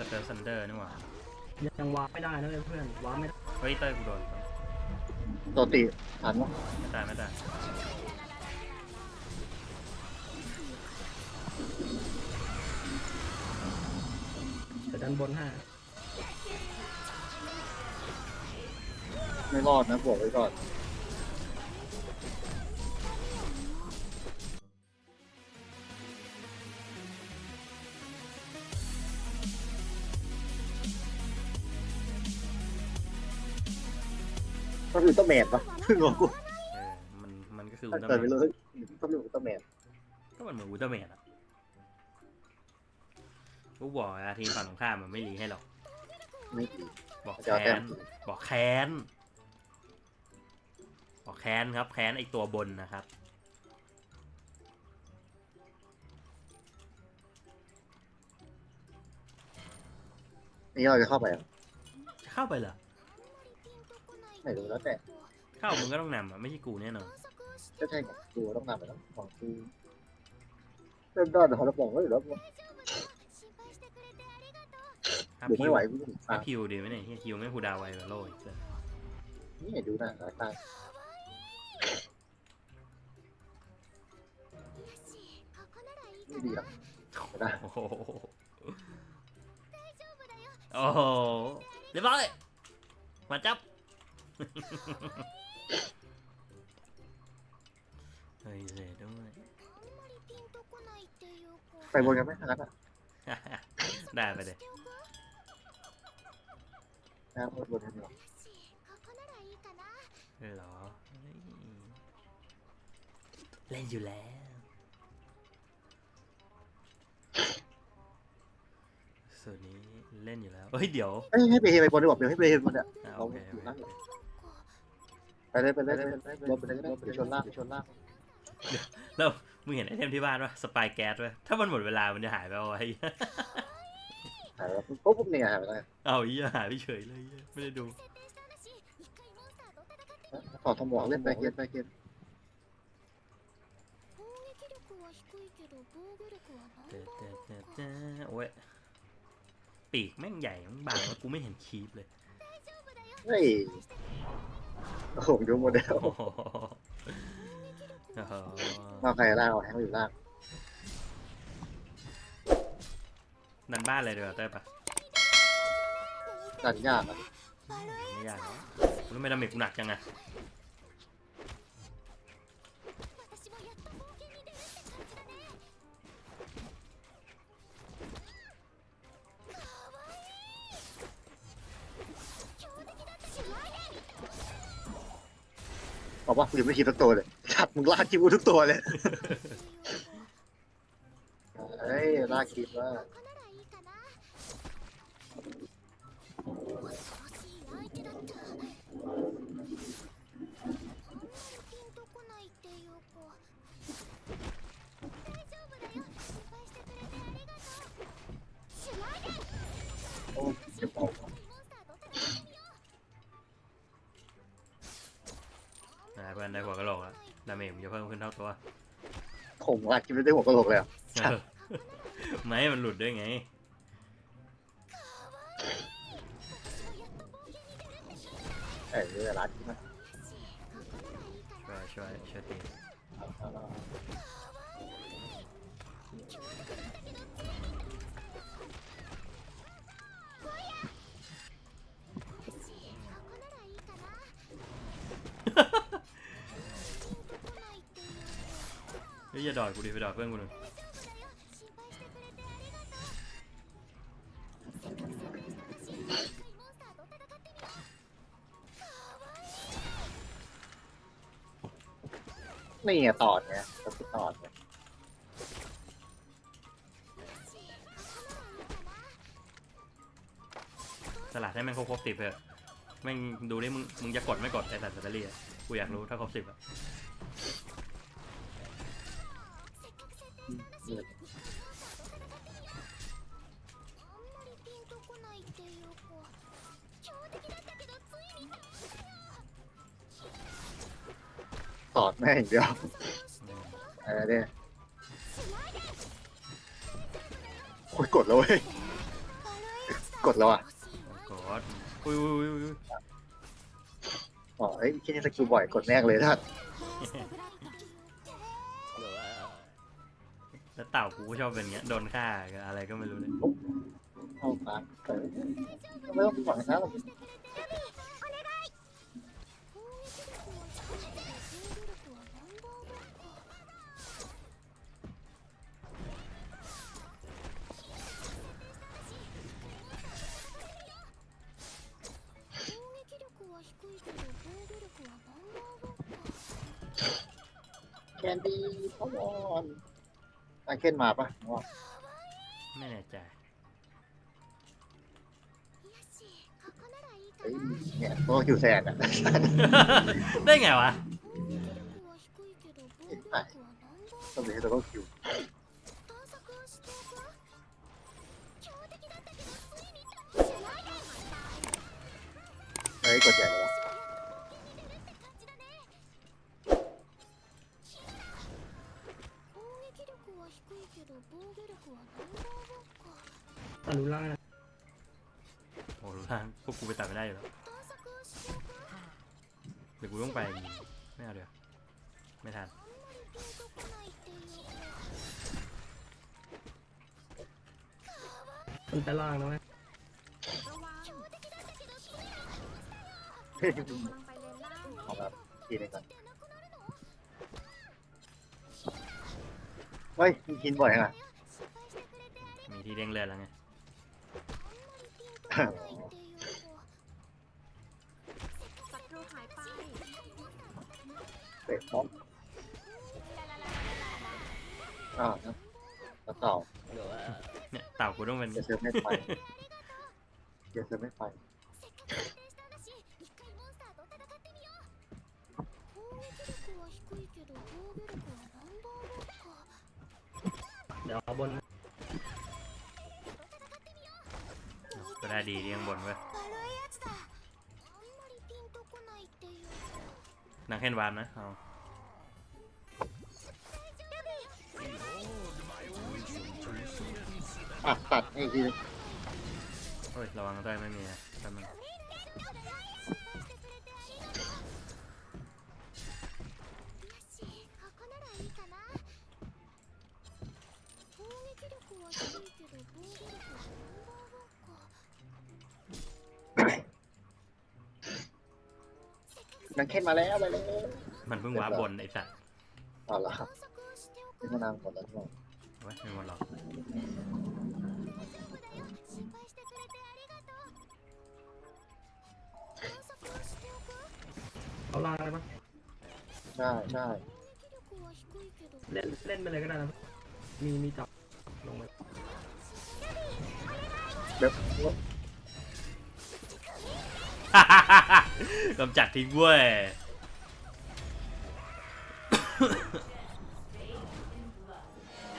สเตอร์ซันเดอร์นี่หว่ายังวาร์ปไม่ได้นะเพื่อนวาร์ปไม่ได้เฮ้ยเต้ยกูโดนตัวตีทันวะไม่ได้ไม่ได้แต่ด้านบนห้าไม่รอดนะบอกไว้ก่อน ก็คือต้องแมนปะเพิ่งรู้กูเออมันมันก็คืออุถ้าลตร้าเกิดแมไม่นรู้ต้องรู้ต้องแมนก็มันเหมือนอุลตร้าแมนอะกูบอกอะทีมฝั่งตรงข้ามมันไม่รีให้หรอกไม่ดีบอกจะเอาแต้แค้มน บอกแค้น บอกแค้นครับ แค้นไอตัวบนนะครับ นี่เราจะเข้าไปอะจะเข้าไปเหรอ ไม่รู้แล้วแต่เข้ามึงก็ต้องนำอะไม่ใช่กูแน่นอนก็ใช่ไงกูต้องนำไปแล้วของกูเริ่มด้านเขาแล้วบอกว่าอยู่แล้วถ้าดูพิไม่วไหวกูถ้าพิวดีไหมเนี่ยเหี้ยพิวไม่คูลดาวน์ไวกว่าโลอีกเลยนี่ดูนะสายตาไม่ดีหรอกไม่ได้โอ้โหโอ้โหเรียบร้อยมาจับ เฮ้ยเสร็จด้วย ไปบนกันไหมทางนั้นอะได้ไปเลยนะบนบนกันดีกว่าเหรอเฮ้ยเล่นอยู่แล้ว ส่วนนี้เล่นอยู่แล้ว เฮ้ยเดี๋ยวเอ้ยให้ไปเฮไปบนดีกว่าเดี๋ยวให้ไปเฮบนอะอะเราโอเคอยู่โอนั่นเค ไปเลยไปเลยไปเลยบนไปเลยก็ได้ไปชนล่างไปชนล่างแล้วมึงเห็นไอเทมที่บ้านปะสปายแก๊สปะถ้ามันหมดเวลามันจะหายไปเอาไว้หายแล้วปุ๊บปุ๊บเนี่ยหายไปแล้วเอาอีหายไปเฉยเลยไม่ได้ดูขอทมองเล่นไปเกียนไปเกียนเจ๊เจ๊เจ๊เจ๊โอ้ยปีกแม่งใหญ่แม่งบางแล้วกูไม่เห็นคีบเลยเฮ้ย โอ้โหดูโมเดลโอ้โหโอ้โหมาใครล่างเอาแฮงอยู่ล่างนันบ้านเลยเดี๋ยวาเต้ยปะดันยากอะไม่ยากหรอกรู้ไหมดาเมจกูหนักจังอะ บอกว่ากูยังไม่คิดทุกตัวเลยจัดมึงลากคิดกูทุกตัวเลย เฮ้ยลากคิดว่า เมจมันจะเพิ่มขึ้นเท่าตัวคงลากคิดไม่ได้หัวกะโหลกเลยอะเออไม่ให้มันหลุดด้วยไง เอ้ยลากคิดนะช่วยช่วยช่วยตี เฮ้ยอย่าดอดกูดิไปดอดเพื่อนกูหนึ่งนี่ไงตอดไงก็คือตอดไงสลัดให้แม่งครบครบสิบเถอะแม่งดูดิมึงมึงจะกดไม่กดไอ้สัตว์แบตเตอรี่อะกูอยากรู้ถ้าครบสิบอะ ตอดแม่งอย่างเดียวอืมอะไรเนี่ยโอ้ยกดแล้วเว้ย กดแล้วอะกดอุ้ยอุ้ยอุ้ยอุ้ยอ๋อเอ้ยที่นี่สกิลบ่อยกดแน่เลยท่าน แล้วเต่ากูก็ชอบเป็นอย่างเงี้ยโดนฆ่าอะไรก็ไม่รู้เลยเข้าตามเออไม่ต้องหวังนะแคนดี้พออน ไอเคนมาปะว่าไม่แน่ใจเฮ้ยเนี่ยตัวคิวแซนอะได้ไงวะต้องมีให้ตัวคิวเฮ้ยกดใหญ่ เอาแบบทีนึงก่อนเฮ้ยมีกินบ่อยอะมีที่เด้งเลือดแล้วไงศัตรูหายไปเตะพร้อมอ่าวนะแล้วต่อเนี่ยเต่ากูต้องเป็น เดี๋ยวเซิร์ฟไม่ไปเดี๋ยวเซิร์ฟไม่ไป เดี๋ยวเอาบนก็ได้ดีที่ข้างบนเว้ยนางแค่นวานนะเอาอะตัดให้อีกทีนึงเฮ้ย ระวังด้วยไม่มีนะแป๊บนึ นังเค้นมาแล้วไปเลยมันเพิ่งว้าบนไอ้สัตว์เอาละเป็นมานานหมดแล้วทุกคนไว้ไม่หมดหรอกเอาล่างได้ปะใช่ใช่เล่นเล่นไปเลยก็ได้นะมีมีจับ ลงไปแบบกำจัดทิ้งเว้ย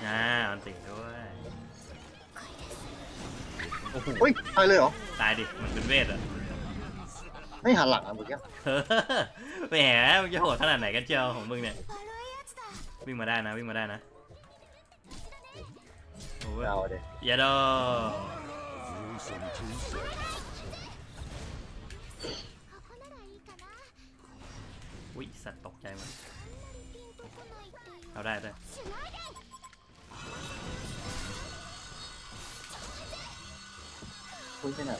อ่ามันติดด้วย โอ้โห อุ้ยตายเลยเหรอ ตายดิ มันเป็นเวทอะไม่หันหลังอะเมื่อกี้แหมมึงจะโหดขนาดไหนกันเชียวของมึงเนี่ย วิ่งมาได้นะ วิ่งมาได้นะ โอ้ยเอาเด็อย่าดออุ้ยสัตว์ตกใจหมดเอาได้ได้คุยไปไหน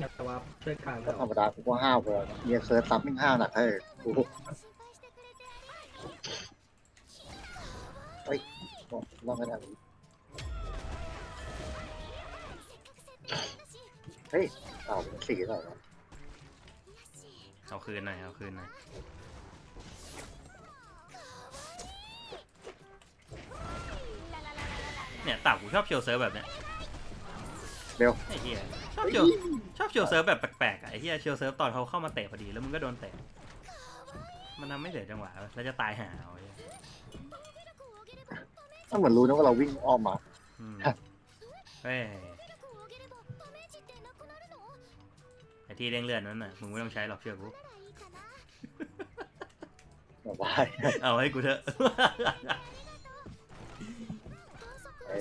อยากจะว่าช่วยกลางก็เราธรรมดากูก็ห้าวพอเฮียเซิร์ฟซับมิ่งห้าวหนักให้กูเฮ้ยลองกันอะเฮ้ยเต่าเป็นสีแล้วเหรอเอาคืนหน่อยเอาคืนหน่อยเนี่ยเต่ากูชอบเชียวเซิร์ฟแบบเนี้ยเบลไอ้เหี้ยช อบเชียวชอบเชียวเซิร์ฟแบบแปลกๆอะไอ้เหี้ยเชียวเซิร์ฟตอนเขาเข้ามาเตะพอดีแล้วมึงก็โดนเตะ มันทำไม่เสียจังหวะแล้วจะตายหาเอาไอ้เหี้ยถ้าเหมือนรู้นะว่าเราวิ่งอ้อมมา อืมเฮ้ยไอ้ที่เร่งเลือดนั้นน่ะมึงไม่ต้องใช้หรอกเชื่อกูเราบายเอาให้กูเถอะ ไอ้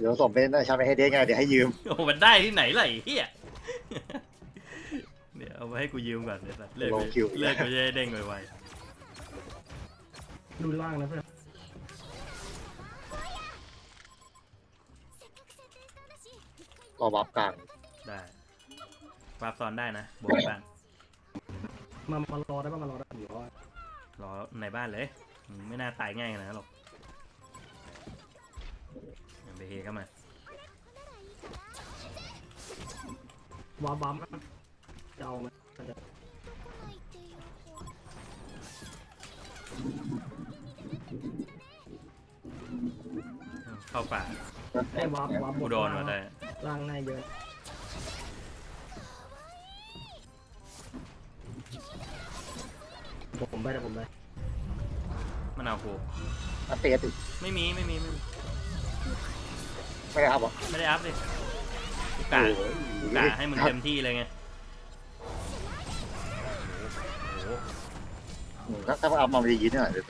เดี๋ยวส่งเป็นนะชาไปให้เด้งไงเดี๋ยวให้ยืมโอ้มันได้ที่ไหนล่ะไอ้เหี้ยเดี๋ยวเอามาให้กูยืมก่อนเดี๋ยวสัตว์เลิกลงคิวเลิกกูจะได้เด้งไวดูล่างนะเพื่อนรอบัฟกลางๆได้ปรับซ้อนได้นะบวกบ้างมามารอได้ป่ะมารอได้เดี๋ยวว่ารอในบ้านเลยมึงไม่น่าตายง่ายขนาดนั้นหรอก อย่าไปเฮก็มาวาบัมครับจะเอาไหมมันจะเข้าป่าให้วาบวาบหมกูดโดนมาได้ล่างในเยอะผมไปแต่ผมไปมันเอากูอันเตะติไม่มีไม่มีไม่มี ไม่ได้ครับหรอไม่ได้อัพดิกูกะกูกะให้มึงเต็มที่เลยไงโอ้โหถ้าถ้าเอามาดียินหน่อยเลย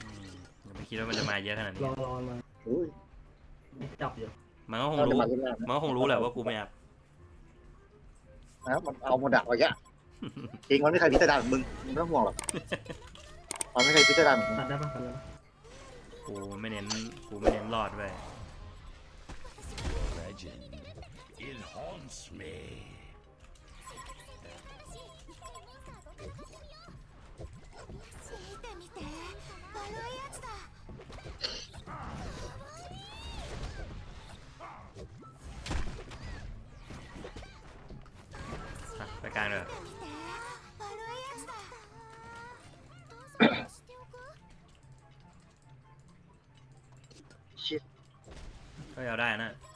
อืมอย่าไปคิดว่ามันจะมาเยอะขนาดนี้รอรอมาอุ้ยจับอยู่มันก็คงเราจะรู้มาขึ้นแรกมันก็คงรู้แหละว่ากูไม่อัพนะมันเอาโมดักไว้ยะจริงมันไม่เคยพิจารณามึงมึงไม่ต้องห่วงหรอกมันไม่เคยพิจารณามึงตัดได้ปะตัดได้ปะกูไม่เน้นกูไม่เน้นรอดเว้ย Legend. It haunts me. อะไปกลางเลยชิดก็เอาได้นะ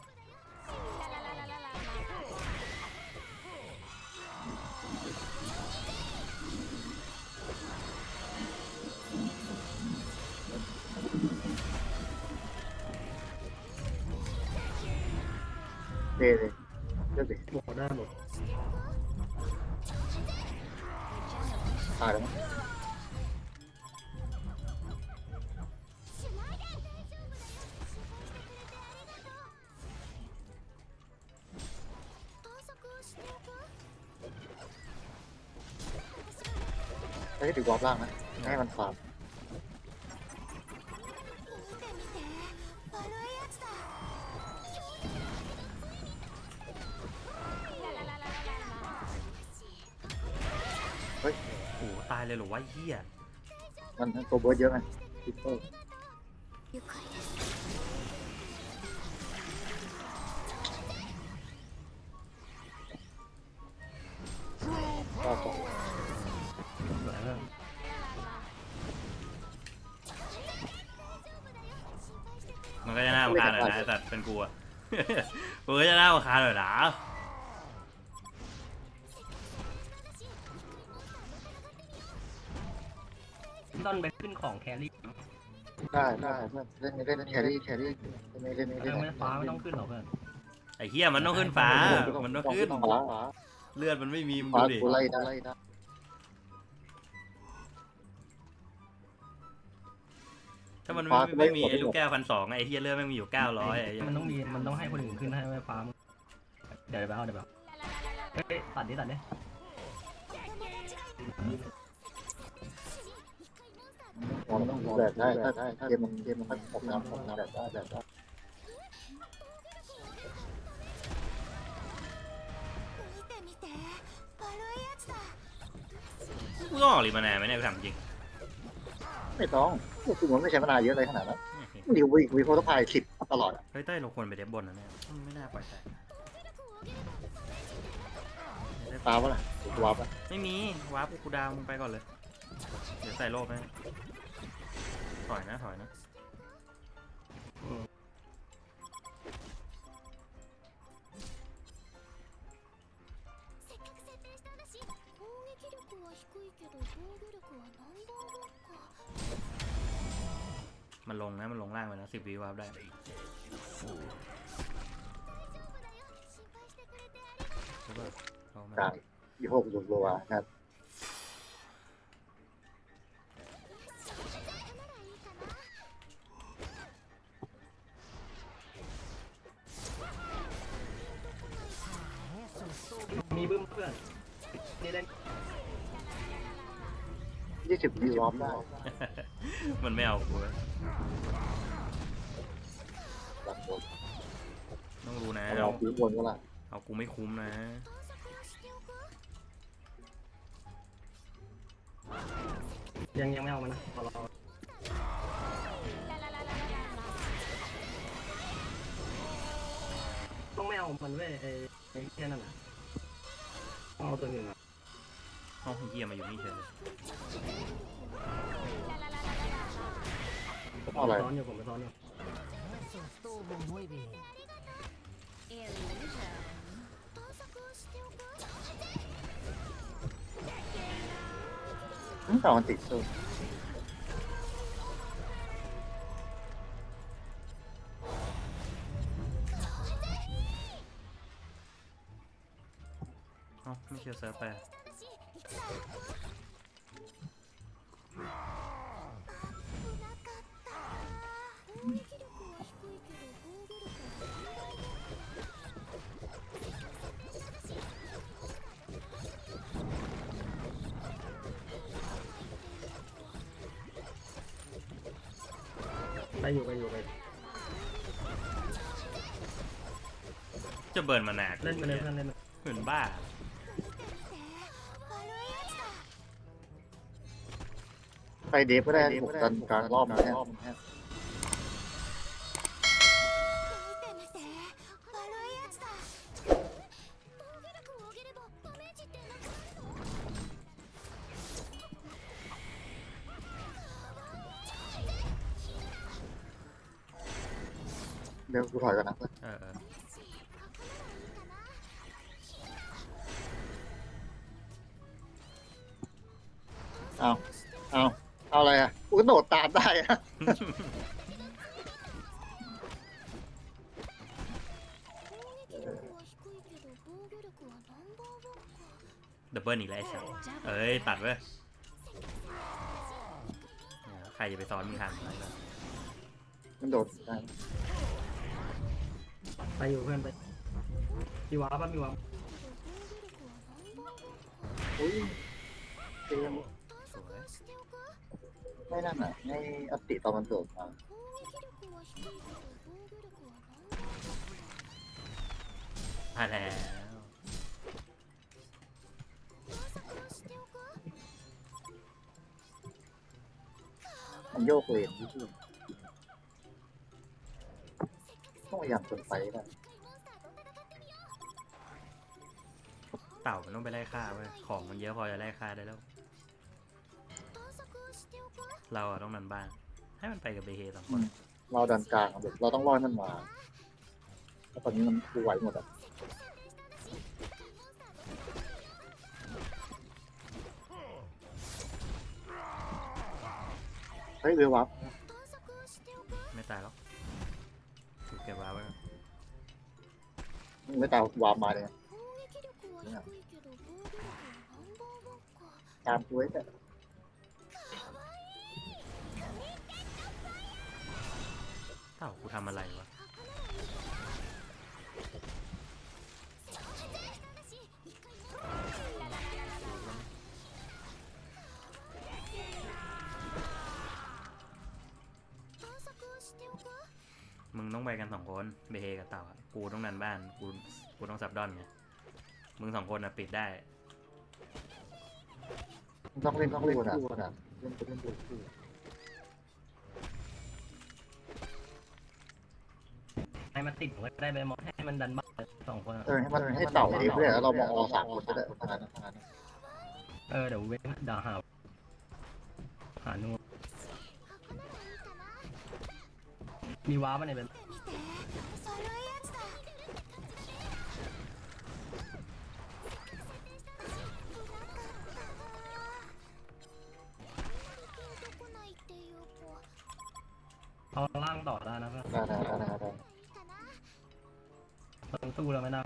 เดเลยเลือกดิหมดได้หมดตายแล้วมั้งไม่ได้ถือวอลล่างนะให้มันฟาร์ม ฮ้ยโอ้โหตายเลยเหรอวะไอ้เฮียมันตัวเบิร์ดเยอะไงทิปเปอร์ก็สองสวยเพื่อนมันก็จะน่ารำคาญหน่อยนะแต่เป็นกูอะกูก็จะน่ารำคาญหน่อยนะ ต้นไปขึ้นของแครี่ได้ได้เพื่อนเล่นเล่นเล่นแครี่แครี่เล่นเล่นเอเล่นอไม่ฟ้าไม่ต้องขึ้นหรอกเพื่อนไอ้เฮียมันต้องขึ้นฟ้า มันต้องขึ้นฟ้าเลือดมันไม่มีมึงฟ้าดูดิ กูไล่ได้ไล่ได้ถ้ามันไม่ไม่มีไอ้ลูกแก้วพันสองไอ้เฮียเลือดไม่งมีอยู่เก้าร้อยไอ้เหี้ยมันต้องมีมันต้องให้คนอื่นขึ้นให้ไม่ฟ้ามึงเดี๋ยวไปเอาเดี๋ยวไปเอาเฮ้ยตัดดิตัดดิ มองต้องแบบได้ถ้าถ้าเกมมันเกมมันออกน้ำออกน้ำแบบได้แบบได้กูต้องออกรีมานาไหมเนี่ยกูถามจริง ไม่ต้องพวกคุณมันไม่ใช้มานานเยอะเลยขนาดนั้นมีวีวีโฟล์พายสิบตลอดเฮ้ยเต้ยเราควรไปเดฟบนนะเนี่ยมันไม่น่าปล่อยแต่ตามวะล่ะวาร์ปไม่มีวาร์ปกูดาวมึงไปก่อนเลย เดี๋ยวใส่โลบนะถอยนะถอยนะ せっかく設定したんだし攻撃力は低いけど防御力はナンバーワンか มันลงนะมันลงล่างไปนะสิบวิวาร์ปได้ 大丈夫だよ心配してくれてありがとう ใช่ป่ะเอามา กลางยี่หกดูรัวครับ บึ้มเพื่อนนี่เล่นยี่สิบวิวอมได้มันไม่เอากูเว้ยหลังบนต้องรู้นะเราเอาพื้นบนก็ละเอากูไม่คุ้มนะยังยังไม่เอามันนะรอรอต้องไม่เอามันเว้ยไอ้ไอ้แค่นั้นน่ะต้อง เอาตัวอื่นอะห้องเฮียมาอยู่นี่เฉยเลยผมอะไร ซ้อนอยู่ผมไปซ้อนอยู่ Eso estuvo อืมต่มันติดสู้ ไปไปอยู่ไปอยู่ไปจะเบิร์นมาหน่กเล่นมาเล่นมันเล่นมา เหมือนบ้า เดฟก็ได้ผมกันกลางรอบนะฮะ ดับเบิลอีกแล้วไอ้สัสเอ้ย ตัดเว้ยใครจะไปซ้อนมึงทันมันโดดไปอยู่เพื่อนไปมีวาร์ปะมีวาร์ปอุ้ยไม่นั่นอะให้อติตอนมันโดดมาผ่านแล้ว มันโยกเวทนี่คืต้องพยายามจนไปได้เต่ามันต้องไปไล่ฆ่าไว้ของมันเยอะพอจะไล่ฆ่าได้แล้ว เราอะต้องดันบ้างให้มันไปกับเบเฮสองคน เราดันกลางแบบเราต้องรอดมันมาแล้วตอนนี้มันคือไหวหมดอะ ฮ้ยเรือวับไม่ตายหรอกเก็บว้าไว้ไม่ตายวาบมาเลยตามกูไว้แต่เต่ากูทำอะไรวะ ไปกันสองคนเบเฮกับเต่าอะกูต้องนันบ้านกูกูต้องสับดอนไงมึงสองคนอะปิดได้ต้องเล่นต้องเล่นคู่นะเล่นไปเล่นดูคู่ให้มันติดก็ได้ไปมองให้มันดันบ้านสองคนอะเออให้มันให้เต่าเดฟด้วยแล้วเรามองอสามคนก็ได้ทางนั้นทางนั้นเออเดี๋ยวเว้นเดาวหาหานูนมีวาร์ปะเนี่ยเป็น ต่อได้นะเพื่อนได้ได้ได้ได้かなมันสู้เราไม่ได้แ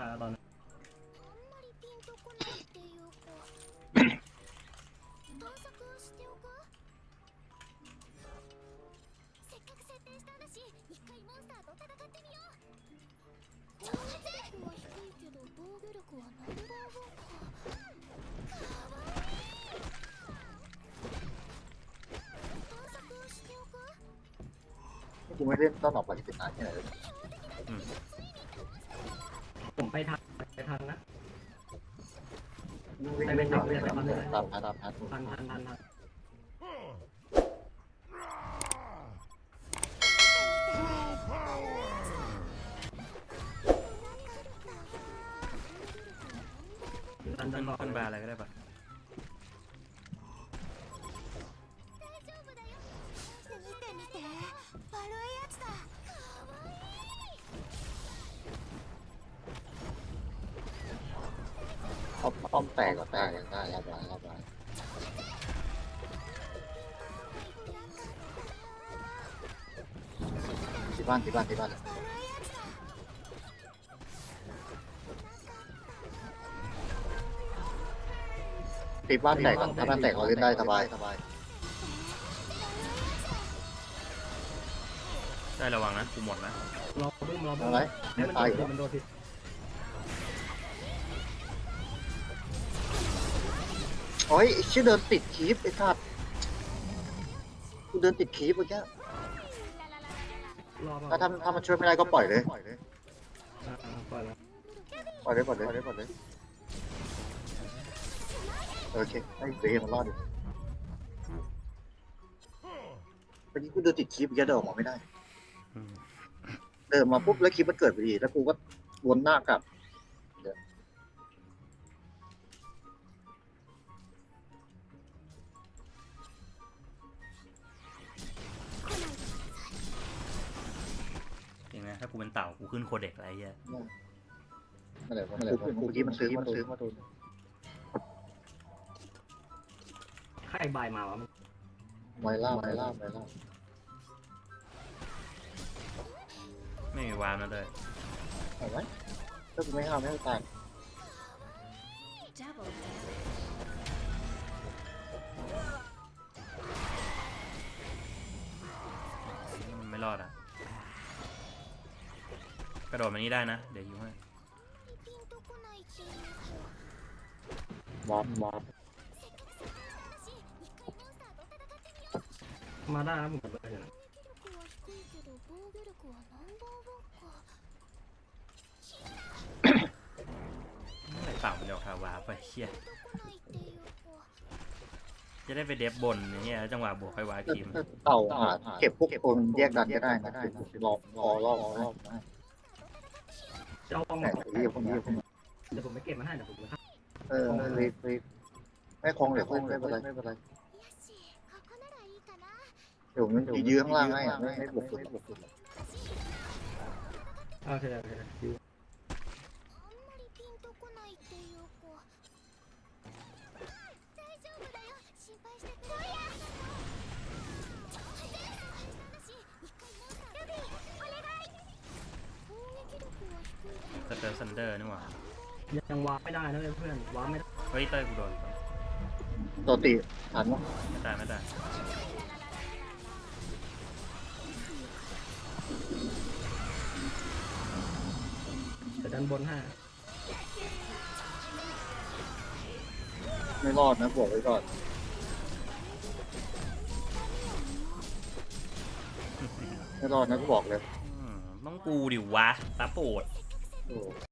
ล้วตอนนี้ กูไม่ได้ต้อนออกปฏิทินนานแค่ไหนเลยผมไปทันไปทันนะไม่ไม่ทำเลยตามตามตามตามทัน ทันทันทันทัน ที่บ้านที่บ้านปิดบ้านแตกก่อนถ้าบ้านแตกเราเล่นได้สบายสบายได้ระวังนะกูหมดนะรอบึ้มรอบึ้มอะไรไม่ตายมันโดนพิษโอ้ยชื่อเดินติดคีบไอ้สัดว์กูเดินติดคีบเมื่อกี้ รอถ้าถ้าถ้ามันช่วยไม่ได้ก็ปล่อยเลยปล่อยแล้วปล่อยเลยปล่อยเลยปล่อยเลยปล่อยเลยโอเคให้เบย์มันรอดอยู่เมื่อกี้กูเดินติดคีฟเมื่อกี้เดินออกมาไม่ได้ อืม เดินมาปุ๊บแล้วคลิปมันเกิดพอดี แล้วกูก็วนหน้ากลับ กูเป็นเต่ากูขึ้นโคเด็กอะไรเงี้ยนั่นแหละนั่นแหละเมื่อกี้มันซื้อมันซื้อมาโดนใครบายมาวะไวล่าไวล่าไวล่าไม่มีวาร์มนะเด้อเอาไว้ถ้ากูไม่ห้ามไม่ให้ตายมันไม่รอดอะ กระโดดมานี้ได้นะ เดี๋ยวยิงใอร์อร์มาได้นะมได้เลยค่เาเดี๋ยวคาวาไปเฮียจะได้ไปเด็บบนเนี่ยจังหวะบวกไปวาทีมเต่าอาจเก็บพวกคนแยกดันก็ได้นะรอรอรอรอ จะเอาปอง แต่ไอ้เหี้ยพวกนี้พวกนี้ เดี๋ยวผมไปเก็บมาให้เดี๋ยวผมไป เออรีบรีบไม่คงเดี๋ยวคงไม่เป็นไรไม่เป็นไร よしここならいいかな เดี๋ยวมันยื้อข้างล่างให้ไม่ไม่บวกสุด โอเคโอเค あんまりピンとこないっていうか大丈夫だよ心配してくれや สเตอร์ซันเดอร์นี่หว่ายังวาร์ปไม่ได้นะเพื่อนวาร์ปไม่ได้เฮ้ยเต้ยกูโดนตัวตีทันวะไม่ได้ไม่ได้แต่ด้านบนให้ไม่รอดนะบวกไว้ก่อนไม่รอดนะกูบอกเลย อืมต้องกูดิวะตาโปด Cool.